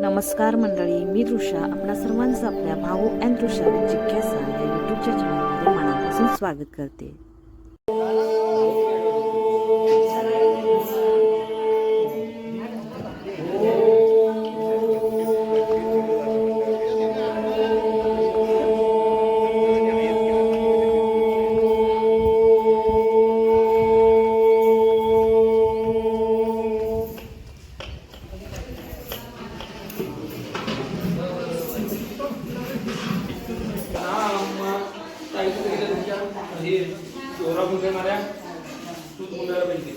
नमस्कार मंडळी मी दृषा आपणा सर्वांचं आपल्या भाऊ अँड दृषा जिज्ञासा या यूट्यूबच्या चॅनलमध्ये मनापासून स्वागत करते.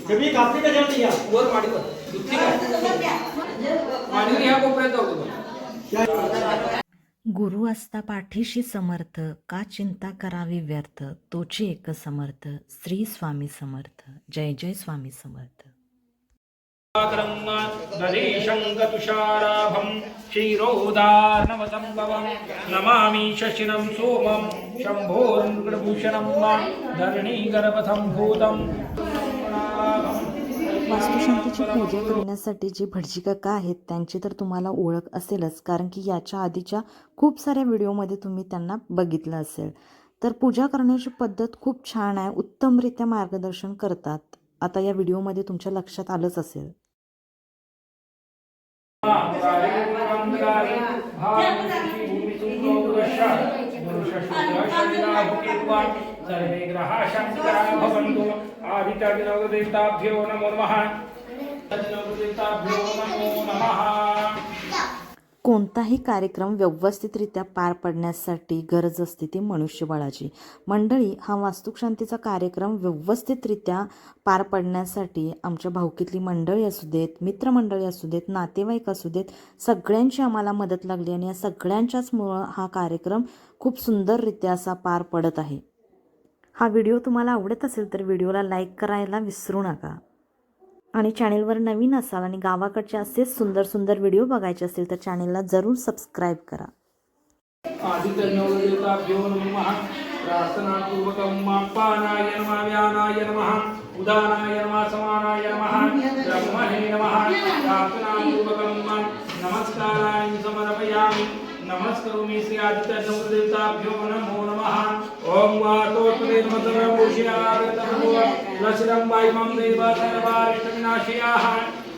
कमी कापली का जल्दी या वर माडीवर दुसरी काय? माडीवर ह्या कोपऱ्यात जाऊ दे. गुरु असता पाठीशी समर्थ का चिंता करावी व्यर्थ? तोची एक समर्थ श्री स्वामी समर्थ. जय जय स्वामी समर्थ. दधीशङ्कतुषाराभं क्षीरोदार्णवसम्भवं। नमामि शशिनं सोमं शम्भोर्भूषणं वा धरणीगर्भसम्भूतम् वास्तुशांतीची पूजा करण्यासाठी जे भटजी काका आहेत त्यांची तर तुम्हाला ओळख असेलच कारण की याच्या आधीच्या खूप साऱ्या व्हिडिओमध्ये तुम्ही त्यांना बघितलं असेल. तर पूजा करण्याची पद्धत खूप छान आहे उत्तमरित्या मार्गदर्शन करतात. आता या व्हिडिओमध्ये तुमच्या लक्षात आलंच असेल. सर्वे ग्रहा शान्तिकराः भवन्तु आदित्यादिनवदेवताभ्यो नमो नमः। आदित्यादिनवदेवताभ्यो नमो नमः। कोणताही कार्यक्रम व्यवस्थितरित्या पार पडण्यासाठी गरज असते ती मनुष्यबळाची. मंडळी हा वास्तुशांतीचा कार्यक्रम व्यवस्थितरित्या पार पडण्यासाठी आमच्या भाऊकीतली मंडळी असू देत मित्रमंडळी असू देत नातेवाईक असू देत सगळ्यांची आम्हाला मदत लागली आणि या सगळ्यांच्याच मुळं हा कार्यक्रम खूप सुंदररित्या असा पार पडत आहे. हा व्हिडिओ तुम्हाला आवडत असेल तर व्हिडिओला लाईक करायला विसरू नका. आणि चॅनेलवर नवीन असाल आणि गावाकडचे असेच सुंदर सुंदर व्हिडिओ बघायचे असेल तर चॅनेलला जरूर सबस्क्राईब करा. उदानाय नमः समानाय नमः. ब्रह्मणे नमः प्रार्थनापूर्वकं समर्पयामि नमस्करोमि श्री आदित्यनवदेवताभ्यो नमो नमः। ॐ वातोत्तरे नमः। लसिरं वायुमं देव सर्वारिष्टविनाशयाः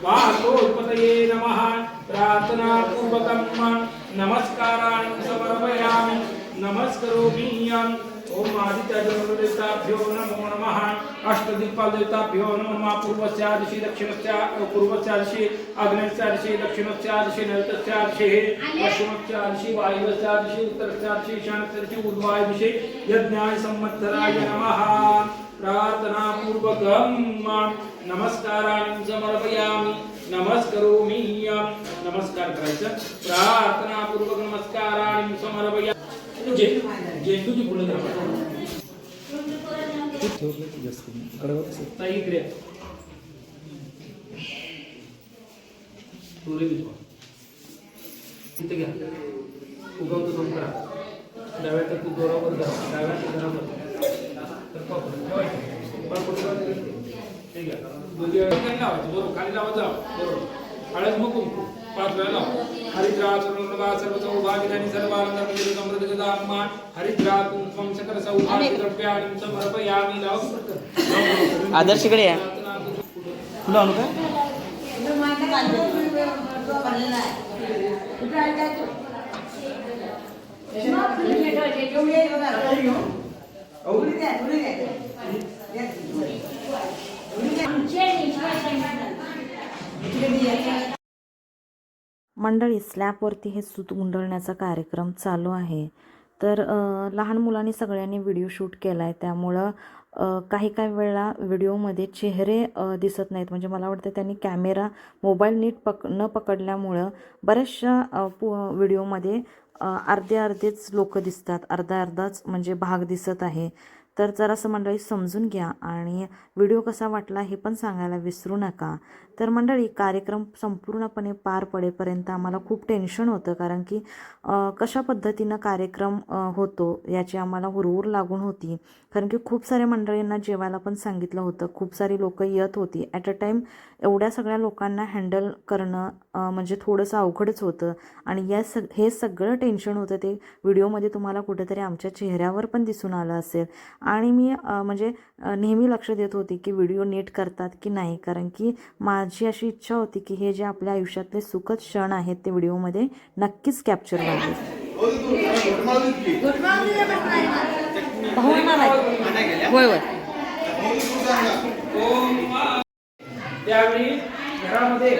वातोत्पतये नमः प्रार्थनापूर्वकं नमस्काराणि समर्पयामि। नमस्करोमि ॐ आदित्यदेवताभ्यो नमो नमः। अष्टदिक्पालदेवताभ्यो नमो। नमः पूर्वस्यादिशि दक्षिणस्य पूर्वस्यादिशि अग्नेस्यादिशि दक्षिणस्यादिशि नैऋत्यस्यादिशि पश्चिमस्यादिशि वायुव्यस्यादिशि उत्तरस्यादिशि ईशान्यस्यादिशि ऊर्ध्वादिशि यज्ञाय संवत्सराय नमः। प्रार्थनापूर्वकं नमस्काराणि समर्पयामि। नमस्करोमि नमस्कार करायचं। प्रार्थनापूर्वक नमस्काराणि समर्पयामि झेंडूची फुलं द्या इकडे तुरे भिजवा घ्या. उगवतो दोन करा. डाव्या तर तू दोरावर जा डाव्या तर घरावर तर दोन्ही खाली लावायचं. बरोबर. खाली लावत जा. बरोबर. हळद मग कुंकू. पाच वेळा लाव हरिद्रा चरणवा सर्व सौभाग्यानि सर्वानंद मंदिर समृद्ध जदाम्मा हरिद्रा कुंकुमं सकल सौभाग्य द्रव्याणि समर्पयामि लाव आदर्शकडे या. फुलं आणू का? मंडळी स्लॅबवरती हे सूत गुंडळण्याचा कार्यक्रम चालू आहे. तर लहान मुलांनी सगळ्यांनी व्हिडिओ शूट केला आहे त्यामुळं काही काही वेळा व्हिडिओमध्ये चेहरे दिसत नाहीत. म्हणजे मला वाटतं त्यांनी कॅमेरा मोबाईल नीट पक न पकडल्यामुळं बऱ्याचशा पु व्हिडिओमध्ये अर्धे अर्धेच लोक दिसतात. अर्धा अर्धाच म्हणजे भाग दिसत आहे. तर जरासं मंडळी समजून घ्या. आणि व्हिडिओ कसा वाटला हे पण सांगायला विसरू नका. तर मंडळी कार्यक्रम संपूर्णपणे पार पडेपर्यंत आम्हाला खूप टेन्शन होतं. कारण की कशा पद्धतीनं कार्यक्रम होतो याची आम्हाला हुरहुर लागून होती. कारण की खूप साऱ्या मंडळींना जेवायला पण सांगितलं होतं. खूप सारी लोकं येत होती. ॲट अ टाईम एवढ्या सगळ्या लोकांना हँडल करणं म्हणजे थोडंसं अवघडच होतं. आणि या सग हे सगळं टेन्शन होतं ते व्हिडिओमध्ये तुम्हाला कुठेतरी आमच्या चेहऱ्यावर पण दिसून आलं असेल. आणि मी म्हणजे नेहमी लक्ष देत होती की व्हिडिओ नीट करतात की नाही. कारण की मा माझी अशी इच्छा होती की हे जे आपल्या आयुष्यातले सुखद क्षण आहेत ते व्हिडिओमध्ये नक्कीच कॅप्चर व्हावे. त्यावेळी घरामध्ये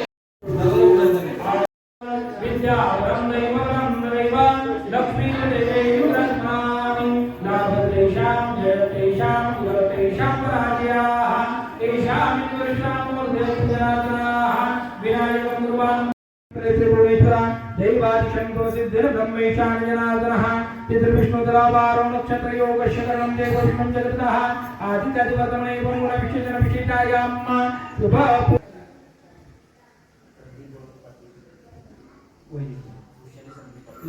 दैवादिशङ्को सिद्धिर्ब्रह्मेशाञ्जनादनः चित्रविष्णुदलावारो नक्षत्रयोगशकरणं देवविष्णुं जगतः आदित्यादिवर्तमने पुनर्विशेषणविशेषायां शुभ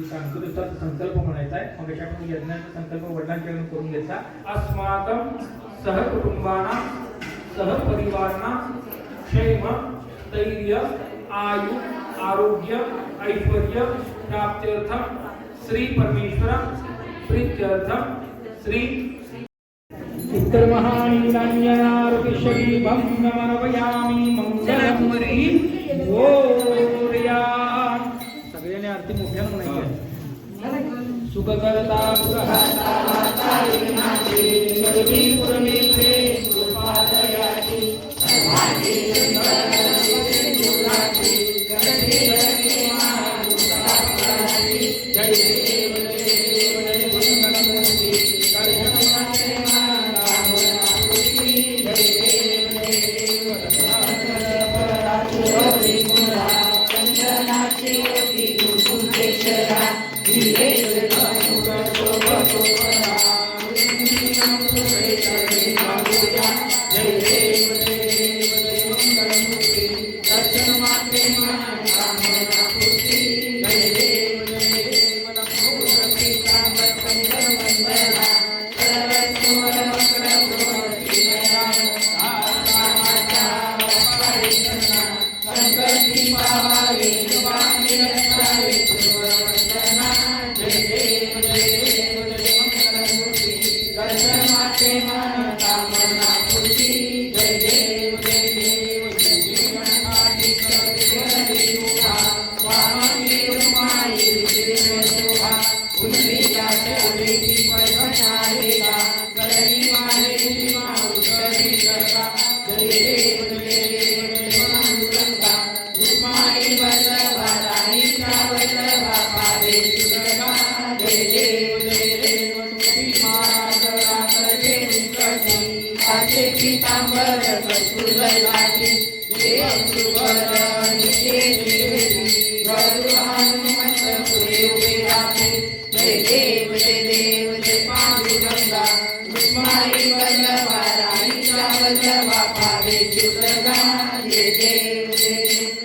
सांस्कृतिक संकल्प म्हणायचा आहे मग आपण यज्ञाचा संकल्प वडिलांच्याकडून करून घ्यायचा अस्माकं सहकुटुंबाना सहपरिवाराना क्षेम स्थैर्य आयु आरोग्य ऐश्वर्य प्राप्त्यर्थम श्री परमेश्वर प्रीत्यर्थम श्री उत्तरमहानीलान्यनारतिशरीभं नमनवयामि मङ्गलमुरी मोरया सगळ्यांनी आरती मोठ्यानं म्हणायची सुखकरता पुरहता सर्वी Amen. पताका वैष्णवाप्रती पंढरीचा महिमा वर्णावाची जय देव जय देव जय पांडुरंगा रुक्माई वल्लभा राईचा वल्लभा पावे दुर्गा जय देव जय देव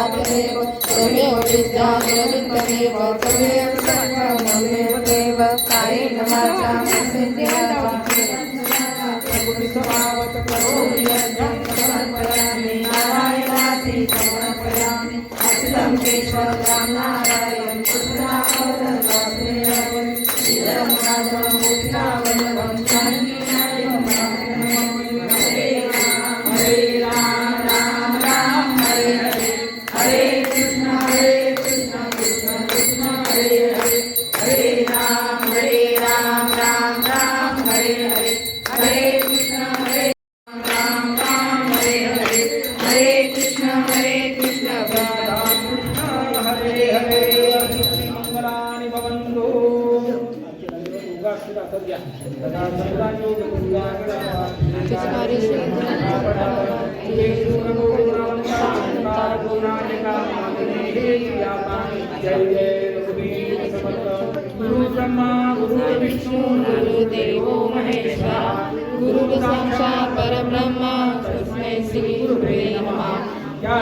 कायेन वाचा मनसेन्द्रियार्था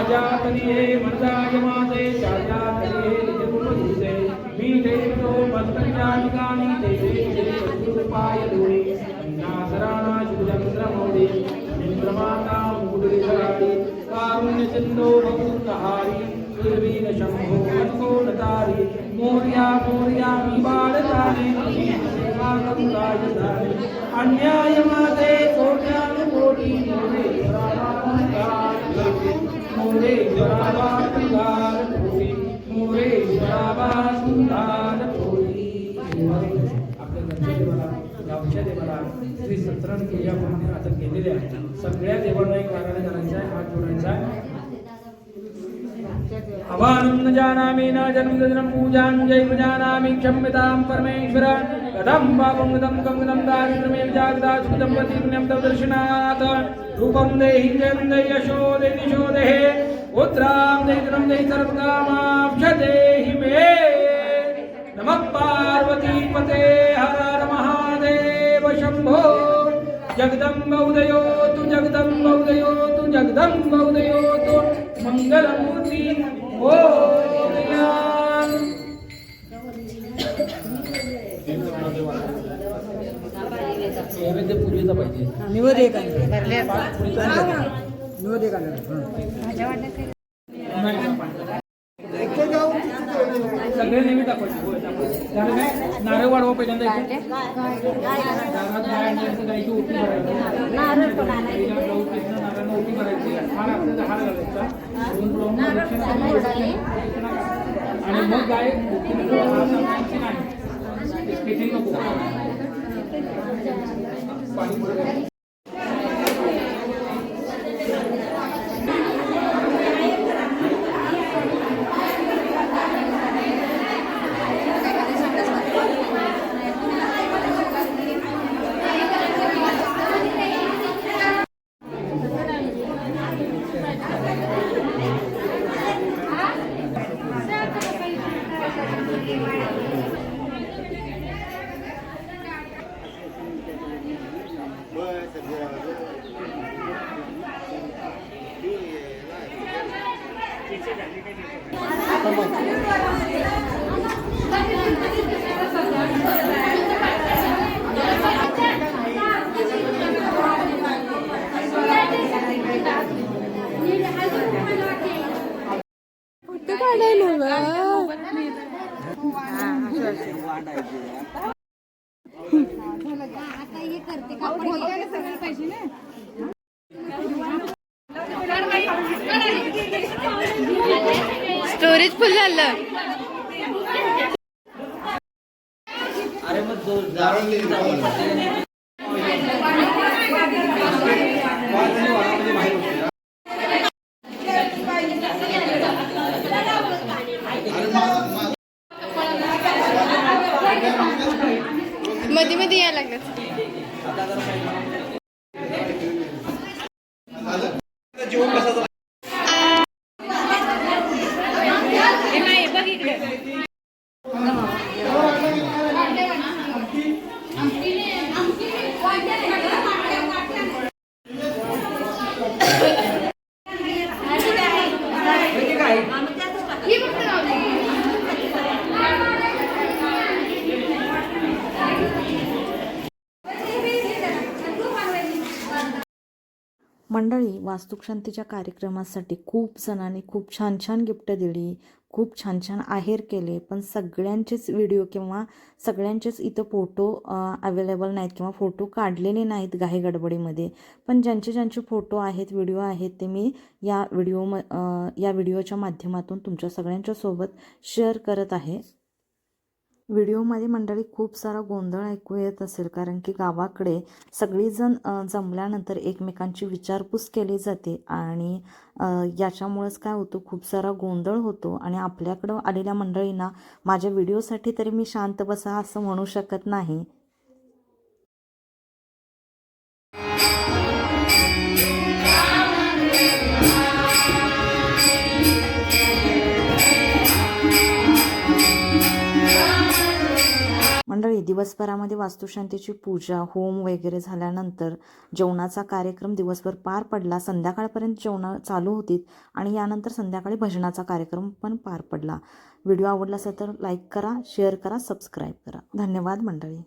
जातनिये मर्दाय माते या जातनिये मी देवतो भक्तजानिकानि देवे शंभो मोर्या मोर्या मी बाळताने अन्याय माते मोरे मोरे जरावा सुंदर मोरे सुंदर गावच्या देवाला श्री सत्यनारायण आता केलेल्या सगळ्या देवांना एक नारायण करायचा आहे हात जोडायचा आहे. अवानं न जानामि न जन्मदिनं पूजां जैव जानामि क्षम्यतां परमेश्वर। कथं पापं गतं कं गतं दारिद्र्यमेव जागदा सुखदम्पतिर्ण्यं तव दर्शनात्। रूपं देहि जयं दे यशो देहि दिशो देहि। पुत्रां देहि देहि देहि मे। नमः पार्वतीपते हर हर महादेव शम्भो। जगदम्ब उदयोतु जगदम्ब उदयोतु जगदम्ब उदयोतु मंगलमूर्ती ओ नैवेद्य पूजेचा पाहिजे. निवड एक निवड एक सगळे नेहमी दाखवायचे काय नारळ वाढवा पहिल्यांदा इथे. दारात गाय आणायचं, गायची ओटी भरायची. गाईला ब्लाऊज पिसणं, नारळानं ओटी भरायची. हार आपल्याला हार घालायचा. दोन ब्लाऊज दक्षिणा द्यायची. आणि मग गाय ओटीमध्ये हार टाकायची नाही नको पाणी पुढे स्टोरेज फुल झालं. वास्तुकशांतीच्या वास्तुशांतीच्या कार्यक्रमासाठी खूप जणांनी खूप छान छान गिफ्ट दिली खूप छान छान आहेर केले पण सगळ्यांचेच व्हिडिओ किंवा सगळ्यांचेच इथं फोटो अवेलेबल नाहीत किंवा फोटो काढलेले नाहीत घाई गडबडीमध्ये. पण ज्यांचे ज्यांचे फोटो आहेत व्हिडिओ आहेत ते मी या व्हिडिओ म या व्हिडिओच्या माध्यमातून तुमच्या सगळ्यांच्यासोबत शेअर करत आहे. व्हिडिओमध्ये मंडळी खूप सारा गोंधळ ऐकू येत असेल कारण की गावाकडे सगळीजण जमल्यानंतर एकमेकांची विचारपूस केली जाते आणि याच्यामुळेच याच्यामुळंच काय होतं खूप सारा गोंधळ होतो आणि आपल्याकडं आलेल्या मंडळींना माझ्या व्हिडिओसाठी तरी मी शांत बसा असं म्हणू शकत नाही. मंडळी दिवसभरामध्ये वास्तुशांतीची पूजा होम वगैरे झाल्यानंतर जेवणाचा कार्यक्रम दिवसभर पार पडला. संध्याकाळपर्यंत जेवणं चालू होती आणि यानंतर संध्याकाळी भजनाचा कार्यक्रम पण पार पडला. व्हिडिओ आवडला असेल तर लाईक करा शेअर करा सबस्क्राईब करा. धन्यवाद मंडळी.